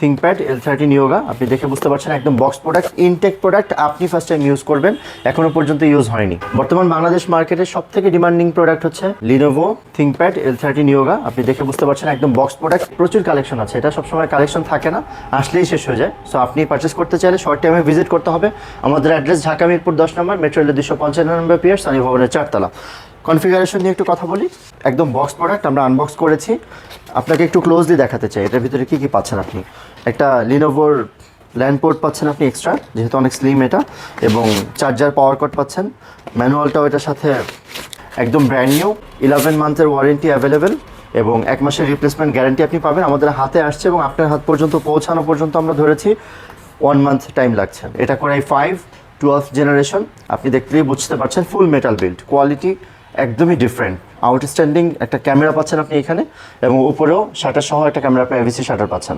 ThinkPad L thirteen Yoga আপনি দেখে বুঝতে পারছেন একদম বক্স প্রোডাক্ট ইনটেক প্রোডাক্ট আপনি ফার্স্ট টাইম ইউজ করবেন, এখনও পর্যন্ত ইউজ হয়নি। বর্তমান বাংলাদেশ মার্কেটে সব থেকে ডিমান্ডিং প্রোডাক্ট হচ্ছে Lenovo ThinkPad L thirteen Yoga আপনি দেখে বুঝতে পারছেন একদম বক্স প্রোডাক্ট প্রচুর কালেকশন আছে, এটা সবসময় কালেকশন থাকে না, আসলেই শেষ হয়ে যায়। সো আপনি পারচেস করতে চাইলে শর্ট টাইমে ভিজিট করতে হবে। আমাদের অ্যাড্রেস ঢাকা মিরপুর দশ নম্বর মেট্রো রেলের দুশো পঞ্চান্ন নম্বর পিয়ার সানি ভবনের চারতলা। কনফিগারেশন নিয়ে একটু কথা বলি। একদম বক্স প্রোডাক্ট আমরা আনবক্স করেছি। আপনাকে একটু ক্লোজলি দেখাতে চাই। এটার ভিতরে কী কী পাচ্ছেন আপনি? একটা লিনোভোর ল্যান্ড পোর্ট পাচ্ছেন আপনি এক্সট্রা যেহেতু অনেক স্লিম এটা, এবং চার্জার পাওয়ার কট পাচ্ছেন। ম্যানুয়ালটাও এটার সাথে একদম ব্র্যান্ড নিউ ইলেভেন মান্থের ওয়ারেন্টি অ্যাভেলেবেল এবং এক মাসের রিপ্লেসমেন্ট গ্যারান্টি আপনি পাবেন। আমাদের হাতে আসছে এবং আপনার হাত পর্যন্ত, পৌঁছানো পর্যন্ত আমরা ধরেছি। ওয়ান মান্থ টাইম লাগছে। এটা করাই ফাইভ টুয়েলভ জেনারেশন আপনি দেখলেই বুঝতে পারছেন ফুল মেটাল বিল্ড কোয়ালিটি একদমই ডিফারেন্ট আউটস্ট্যান্ডিং একটা ক্যামেরা পাচ্ছেন আপনি এখানে এবং উপরেও শাটার সহ একটা ক্যামেরা প্রাইভেসি শাটার পাচ্ছেন।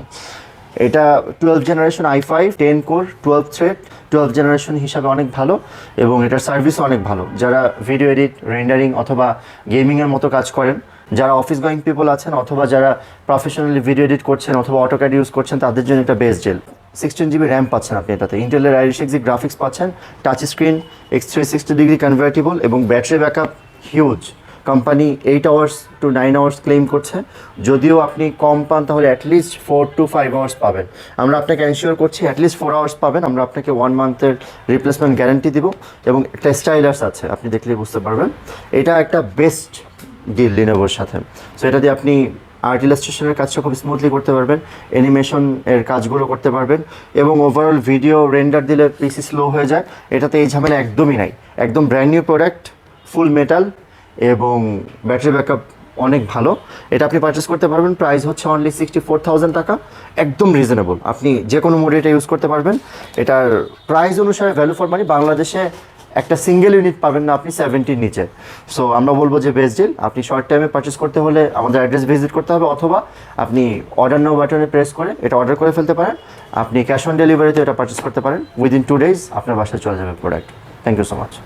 এটা twelve generation I five ten core twelve thread twelve generation হিসাবে অনেক ভালো এবং এটার সার্ভিসও অনেক ভালো। যারা ভিডিও এডিট রেন্ডারিং অথবা গেমিংয়ের মতো কাজ করেন, যারা অফিস গোয়িং পিপল আছেন অথবা যারা প্রফেশনালি ভিডিও এডিট করছেন অথবা অটোক্যাড ইউজ করছেন, তাদের জন্য এটা বেস্ট জেল সিক্সটিন জিবি র্যাম পাচ্ছেন আপনি এটাতে। ইন্টেলের আইরিশ এক্সি গ্রাফিক্স পাচ্ছেন touch screen X three sixty degree convertible এবং battery backup huge company eight hours to nine hours claim করছে। যদিও আপনি কম পান, তাহলে at least four to five hours পাবেন। আমরা আপনাকে এনশিওর করছি অ্যাটলিস্ট ফোর আওয়ার্স পাবেন। আমরা আপনাকে ওয়ান মান্থের রিপ্লেসমেন্ট গ্যারান্টি দিব এবং একটা স্টাইলার্স আছে, আপনি দেখলেই বুঝতে পারবেন। এটা একটা বেস্ট ডিল লিনোভোর সাথে। সো এটা দিয়ে আপনি আর্ট ইলাস্ট্রেশনের কাজটা খুব স্মুথলি করতে পারবেন অ্যানিমেশন এর কাজগুলো করতে পারবেন এবং ওভারঅল ভিডিও রেন্ডার দিলে পিসি স্লো হয়ে যায়। এটাতে এই ঝামেলা একদমই নাই। একদম brand new product full metal এবং ব্যাটারি ব্যাকআপ অনেক ভালো। এটা আপনি পারচেস করতে পারবেন। প্রাইস হচ্ছে অনলি সিক্সটি ফোর থাউজেন্ড টাকা। একদম রিজনেবল আপনি যে কোনো মোডে এটা ইউজ করতে পারবেন। এটার প্রাইস অনুসারে ভ্যালু ফর মানি বাংলাদেশে একটা সিঙ্গেল ইউনিট পাবেন না আপনি সেভেন্টির নিচে। সো আমরা বলব যে বেস্ট ডিল আপনি শর্ট টাইমে পারচেস করতে হলে আমাদের অ্যাড্রেস ভিজিট করতে হবে অথবা আপনি অর্ডার নো বাটনে প্রেস করে এটা অর্ডার করে ফেলতে পারেন। আপনি ক্যাশ অন ডেলিভারিতে এটা পারচেস করতে পারেন। উইদিন টু ডেজ আপনার বাসায় চলে যাবে product thank you so much